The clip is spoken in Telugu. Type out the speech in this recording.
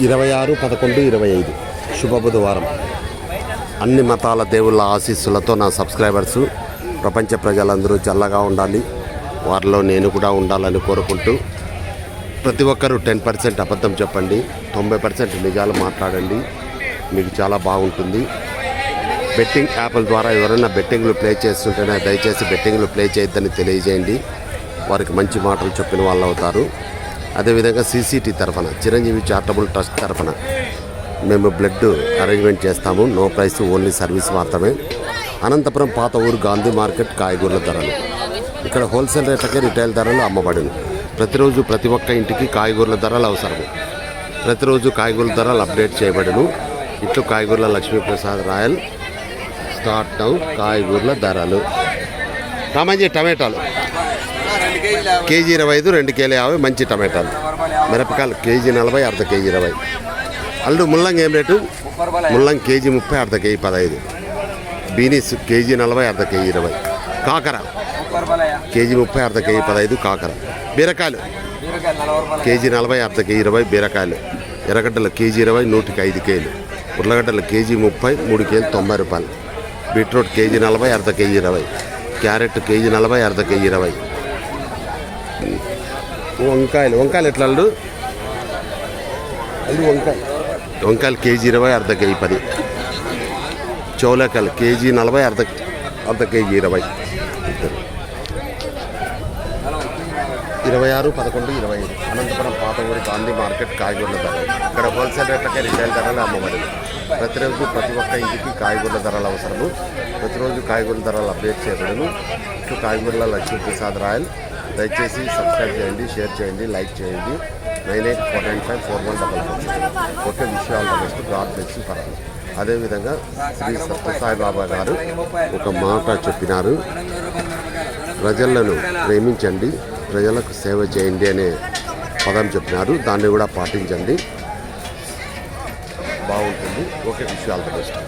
ఇరవై ఆరు పదకొండు ఇరవై ఐదు. శుభ బుధవారం. అన్ని మతాల దేవుళ్ళ ఆశీస్సులతో నా సబ్స్క్రైబర్స్ ప్రపంచ ప్రజలందరూ చల్లగా ఉండాలి. వారిలో నేను కూడా ఉండాలని కోరుకుంటూ ప్రతి ఒక్కరూ టెన్ పర్సెంట్ అబద్ధం చెప్పండి తొంభై పర్సెంట్ నిజాలు మాట్లాడండి. మీకు చాలా బాగుంటుంది. బెట్టింగ్ యాప్ల ద్వారా ఎవరైనా బెట్టింగ్లు ప్లే చేస్తుంటేనే దయచేసి బెట్టింగ్లు ప్లే చేయొద్దని తెలియజేయండి. వారికి మంచి మాటలు చెప్పిన వాళ్ళు అవుతారు అదేవిధంగా సీసీటీ తరఫున చిరంజీవి చారిటబుల్ ట్రస్ట్ తరఫున మేము బ్లడ్ అరేంజ్మెంట్ చేస్తాము. నో ప్రైస్ ఓన్లీ సర్వీస్ మాత్రమే. అనంతపురం పాత ఊరు గాంధీ మార్కెట్ కాయగూరల ధరలు. ఇక్కడ హోల్సేల్ రేట్లకే రిటైల్ ధరలు అమ్మబడును. ప్రతిరోజు ప్రతి ఒక్క ఇంటికి కాయగూరల ధరలు అవసరము. ప్రతిరోజు కాయగూరల ధరలు అప్డేట్ చేయబడును. ఇట్లు కాయగూరల లక్ష్మీప్రసాద్ రాయల్ స్టార్ట్ కాయగూరల ధరలు. రామాజీ టమాటాలు. కేజీ ఇరవై ఐదు రెండు కేజీ యాభై మంచి టమాటాలు. మిరపకాయలు కేజీ నలభై అర్ధ కేజీ ఇరవై. అల్లుడు ముల్లంగి ఏం రేటు? ముల్లంగి కేజీ ముప్పై అర్ధ కేజీ పదహైదు. బీనీస్ కేజీ నలభై అర్ధ కేజీ ఇరవై. కాకర కేజీ ముప్పై అర్ధ కేజీ పదహైదు కాకర. బీరకాయలు కేజీ నలభై అర్ధ కేజీ ఇరవై బీరకాయలు. ఎర్రగడ్డలు కేజీ ఇరవై నూటికి ఐదు కేజీలు ఉర్లగడ్డలు కేజీ ముప్పై మూడు కేజీలు తొంభై రూపాయలు. బీట్రూట్ కేజీ నలభై అర్ధ కేజీ ఇరవై. క్యారెట్ కేజీ నలభై అర్ధ కేజీ ఇరవై. వంకాయలు. వంకాయలు ఎట్లా అల్లు అది వంకాయ వంకాయలు కేజీ ఇరవై అర్ధ కేజీ పది. చౌలకాయలు కేజీ నలభై అర్ధ అర్ధ కేజీ ఇరవై. ఇరవై ఆరు పదకొండు ఇరవై ఐదు. అనంతపురం పాత ఊరి గాంధీ మార్కెట్ కాయగూరల ధర. ఇక్కడ హోల్సేల్ రేట్లకే రిటైల్ ధరలు అమ్మబడింది ప్రతిరోజు ప్రతి ఒక్క ఇంటికి కాయగూరల ధరలు అవసరము. ప్రతిరోజు కాయగూరల ధరలు అప్డేట్ చేయబడను. ఇటు కాయగూరల లక్ష్మీప్రసాద్ రాయల్. దయచేసి సబ్స్క్రైబ్ చేయండి షేర్ చేయండి లైక్ చేయండి. Nine eight four nine five four one double four okay విషయాలు బెస్ట్ గాడ్ బ్లెస్ పర్లేదు అదేవిధంగా శ్రీ సత్యసాయిబాబా గారు ఒక మాట చెప్పినారు. ప్రజలను ప్రేమించండి ప్రజలకు సేవ చేయండి అనే పదం చెప్పినారు. దాన్ని కూడా పాటించండి. బాగుంటుంది. ఓకే విషయాలతో బెస్ట్